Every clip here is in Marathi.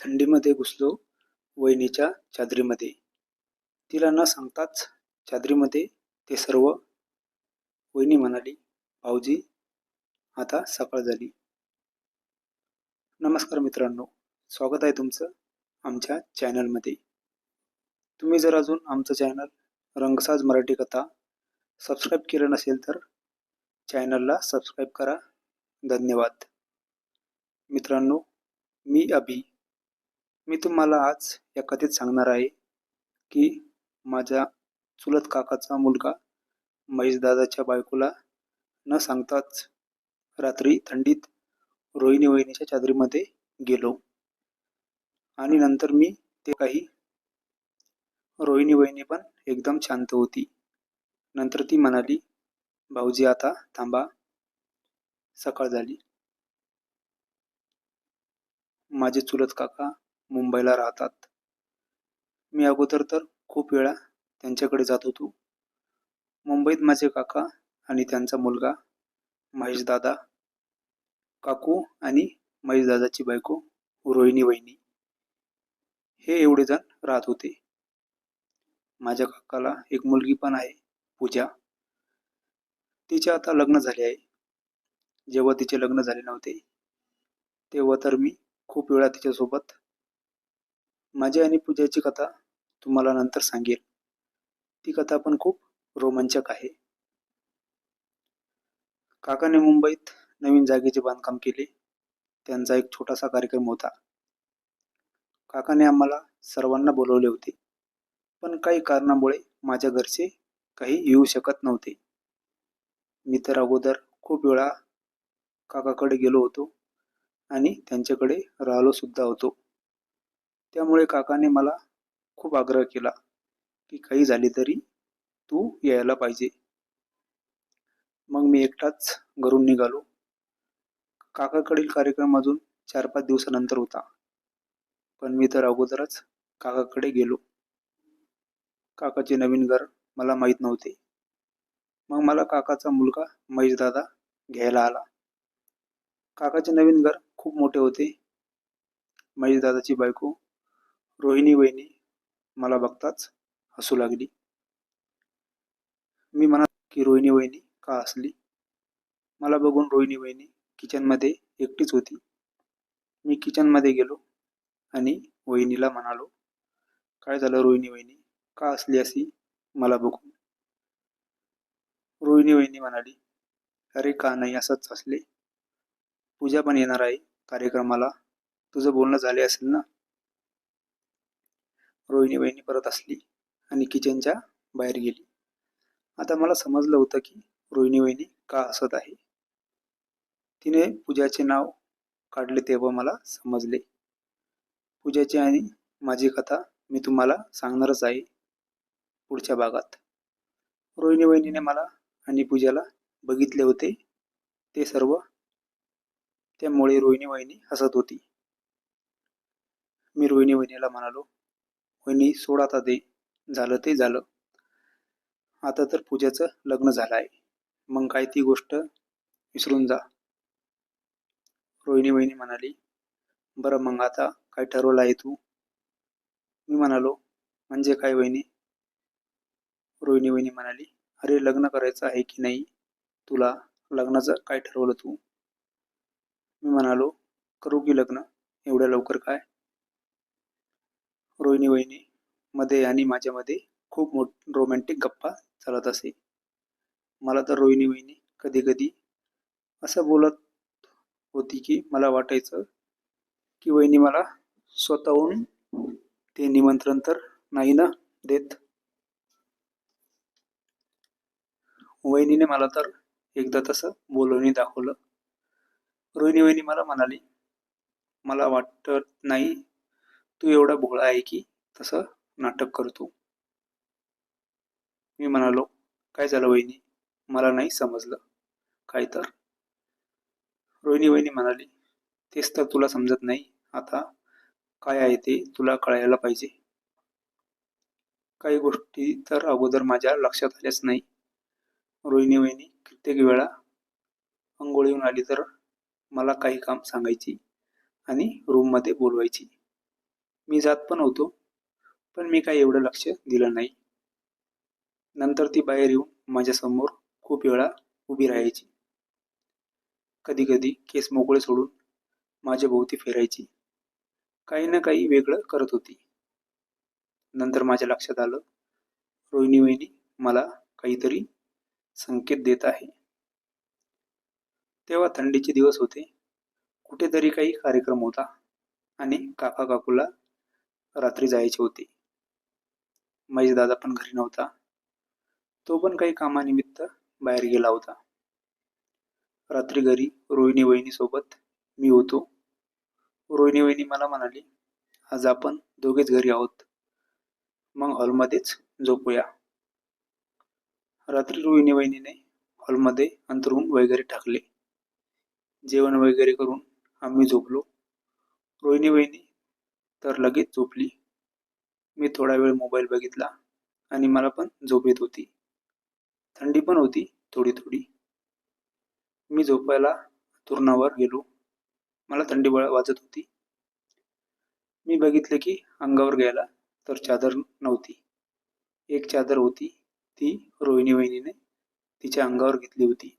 थंडीमध्ये घुसलो वहिनीच्या चादरीमध्ये. तिला न सांगताच चादरीमध्ये ते सर्व वहिनी म्हणाली भाऊजी आता सकाळ झाली. नमस्कार मित्रांनो स्वागत आहे तुमचं आमच्या चॅनलमध्ये. तुम्ही जर अजून आमचं चॅनल रंगसाज मराठी कथा सबस्क्राईब केलं नसेल तर चॅनलला सबस्क्राईब करा. धन्यवाद. मित्रांनो मी अभि मी तुम्हाला आज या कथेत सांगणार आहे की माझ्या चुलत काकाचा मुलगा महेशदादाच्या बायकोला न सांगताच रात्री थंडीत रोहिणी वहिनीच्या चादरीमध्ये गेलो. आणि नंतर मी ते काही रोहिणी वहिनी पण एकदम शांत होती. नंतर ती म्हणाली भाऊजी आता थांबा. सकाळ झाली. माझे चुलत काका मुंबईला राहतात. मी अगोदर तर खूप वेळा त्यांच्याकडे जात होतो. मुंबईत माझे काका आणि त्यांचा मुलगा महेशदादा काकू आणि महेशदादाची बायको रोहिणी वहिनी हे एवढे जण राहत होते. माझ्या काकाला एक मुलगी पण आहे पूजा. तिचे आता लग्न झाले आहे. जेव्हा तिचे लग्न झाले नव्हते तेव्हा तर मी खूप वेळा तिच्यासोबत माझी आणि पूजाची कथा तुम्हाला नंतर सांगेल. ती कथा पण खूप रोमांचक आहे. काकाने मुंबईत नवीन जागेचे बांधकाम केले. त्यांचा एक छोटासा कार्यक्रम होता. काकाने आम्हाला सर्वांना बोलवले होते. पण काही कारणामुळे माझ्या घरचे काही येऊ शकत नव्हते. मी तर अगोदर खूप वेळा काकाकडे गेलो होतो आणि त्यांच्याकडे राहिलो सुद्धा होतो. त्यामुळे काकाने मला खूप आग्रह केला की काही झाले तरी तू यायला पाहिजे. मग मी एकटाच घरून निघालो. काकाकडील कार्यक्रम अजून चार पाच दिवसानंतर होता. पण मी तर अगोदरच काकाकडे गेलो. काकाचे नवीन घर मला माहीत नव्हते. मग मला काकाचा मुलगा महेशदादा घ्यायला आला. काकाचे नवीन घर खूप मोठे होते. महेशदादाची बायको रोहिणी वहिनी मला बघताच हसू लागली. मी म्हणा की रोहिणी वहिनी का हसली? मला बघून रोहिणी वहिनी किचनमध्ये एकटीच होती. मी किचनमध्ये गेलो आणि वहिनीला म्हणालो काय झालं रोहिणी वहिनी? का असली अशी मला बघून? रोहिणी वहिनी म्हणाली अरे का नाही असंच असले पूजा पण येणार आहे कार्यक्रमाला. तुझं बोलणं झाले असेल ना? रोहिणी वहिनी परत असली आणि किचनच्या बाहेर गेली. आता मला समजलं होतं की रोहिणी वहिनी का हसत आहे. तिने पूजाचे नाव काढले तेव्हा मला समजले. पूजाची आणि माझी कथा मी तुम्हाला सांगणारच आहे पुढच्या भागात. रोहिणी वहिनीने मला आणि पूजाला बघितले होते. ते सर्व त्यामुळे रोहिणी वहिनी हसत होती. मी रोहिणी वहिनीला म्हणालो वहिनी सोड आता दे झालं ते झालं. आता तर पूजाचं लग्न झालं आहे. मग काय ती गोष्ट विसरून जा. रोहिणी वहिनी म्हणाली बरं मग आता काय ठरवलं आहे तू? मी म्हणालो म्हणजे काय वहिनी? रोहिणी वहिनी म्हणाली अरे लग्न करायचं आहे की नाही? तुला लग्नाचं काय ठरवलं तू? मी म्हणालो करू की लग्न? एवढ्या लवकर काय? रोहिणी वहिनी मध्ये आणि माझ्यामध्ये खूप मोठ रोमॅन्टिक गप्पा चालत असे. मला तर रोहिणी वहिनी कधी कधी असं बोलत होती की मला वाटायचं की वहिनी मला स्वतःहून ते निमंत्रण तर नाही ना देत. वहिनीने मला तर एकदा तसं बोलवणी दाखवलं. रोहिणी वहिनी मला म्हणाली मला वाटत नाही तू एवढा भोळा आहे की तसं नाटक करतो. मी म्हणालो काय झालं वहिनी? मला नाही समजलं. काय तर? रोहिणी वहिनी म्हणाली तेच तर तुला समजत नाही. आता काय आहे ते तुला कळायला पाहिजे. काही गोष्टी तर अगोदर माझ्या लक्षात आल्याच नाही. रोहिणी वहिनी कित्येक वेळा अंघोळ येऊन आली तर मला काही काम सांगायची आणि रूममध्ये बोलवायची. मी जात पण होतो पण मी काही एवढं लक्ष दिलं नाही. नंतर ती बाहेर येऊन माझ्यासमोर खूप वेळा उभी राहायची. कधी कधी केस मोकळे सोडून माझ्या भोवती फिरायची. काही ना काही वेगळं करत होती. नंतर माझ्या लक्षात आलं रोहिणी वहिनी मला काहीतरी संकेत देत आहे. तेव्हा थंडीचे दिवस होते. कुठेतरी काही कार्यक्रम होता आणि काका काकूला रात्री जायचे होते. दादा पण घरी नव्हता. तो पण काही कामानिमित्त बाहेर गेला होता. रात्री घरी रोहिणी वहिनीसोबत मी होतो. रोहिणी वहिनी मला म्हणाली आज आपण दोघेच घरी आहोत. मग हॉलमध्येच झोपूया. रात्री रोहिणी वहिनीने हॉलमध्ये अंतरून वगैरे टाकले. जेवण वगैरे करून आम्ही झोपलो. रोहिणी वहिनी तर लगेच झोपली. मी थोडा वेळ मोबाईल बघितला आणि मला पण झोप येत होती. थंडी पण होती थोडी थोडी. मी झोपायला तुरणावर गेलो. मला थंडी वाजत होती. मी बघितले की अंगावर घ्यायला तर चादर नव्हती. एक चादर होती ती रोहिणी वहिनीने तिच्या अंगावर घेतली होती.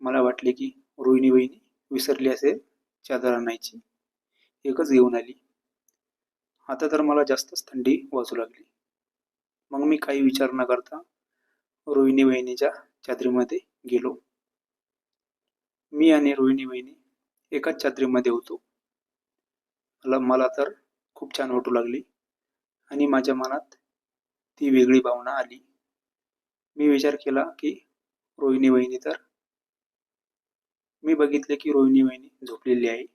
मला वाटले की रोहिणी वहिनी विसरली असेल चादर आणायची. एकच घेऊन आली. आता तर मला जास्तच थंडी वाजू लागली. मग मी काही विचार न करता रोहिणी वहिनीच्या चादरीमध्ये गेलो. मी आणि रोहिणी वहिनी एकाच चादरीमध्ये होतो. मला मला तर खूप छान वाटू लागली आणि माझ्या मनात ती वेगळी भावना आली. मी विचार केला की रोहिणी वहिनी तर मी बघितले की रोहिणी वहिनी झोपलेली आहे.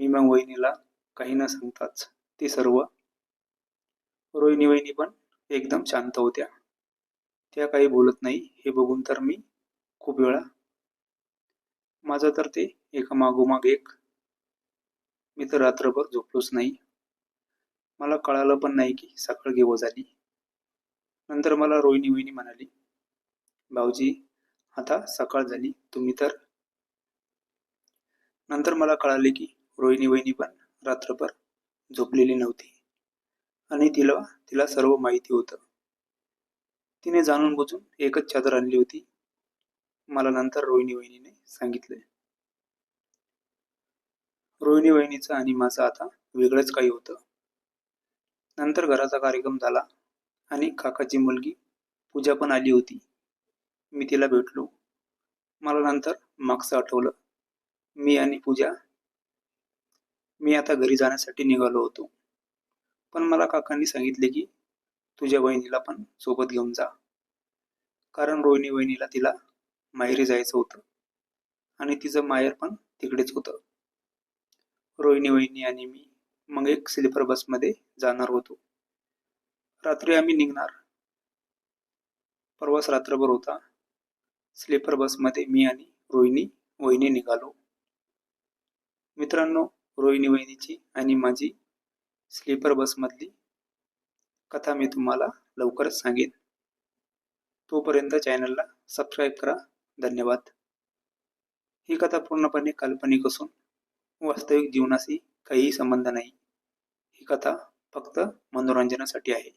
मी मग वहिनीला काही न सांगताच ते सर्व रोहिणी वहिनी पण एकदम शांत होत्या. त्या काही बोलत नाही हे बघून तर मी खूप वेळा माझं तर ते एका मागोमाग एक मी तर रात्रभर झोपलोच नाही. मला कळालं पण नाही की सकाळ घेऊ झाली. नंतर मला रोहिणी वहिनी म्हणाली भाऊजी आता सकाळ झाली तुम्ही तर नंतर मला कळाले की रोहिणी वहिनी पण रात्रभर झोपलेली नव्हती. आणि तिला तिला सर्व माहिती होतं. तिने जाणून बुजून एकच चादर आणली होती. मला नंतर रोहिणी वहिनीने सांगितले. रोहिणी वहिनीचं आणि माझं आता वेगळंच काही होतं. नंतर घराचा कार्यक्रम झाला आणि काकाची मुलगी पूजा पण आली होती. मी तिला भेटलो. मला नंतर मागचं आठवलं. मी आणि पूजा मी आता घरी जाण्यासाठी निघालो होतो. पण मला काकांनी सांगितले की तुझ्या वहिनीला पण सोबत घेऊन जा. कारण रोहिणी वहिनीला तिला माहेरी जायचं होतं. आणि तिचं माहेर पण तिकडेच होतं. रोहिणी वहिनी आणि मी मग एक स्लीपर बसमध्ये जाणार होतो. रात्री आम्ही निघणार. प्रवास रात्रभर होता. स्लीपर बसमध्ये मी आणि रोहिणी वहिनी निघालो. मित्रांनो रोहिणी वहिनीची आणि माझी स्लीपर बसमधली कथा मी तुम्हाला लवकरच सांगेन. तोपर्यंत चॅनलला सबस्क्राईब करा. धन्यवाद. ही कथा पूर्णपणे काल्पनिक असून वास्तविक जीवनाशी काहीही संबंध नाही. ही कथा फक्त मनोरंजनासाठी आहे.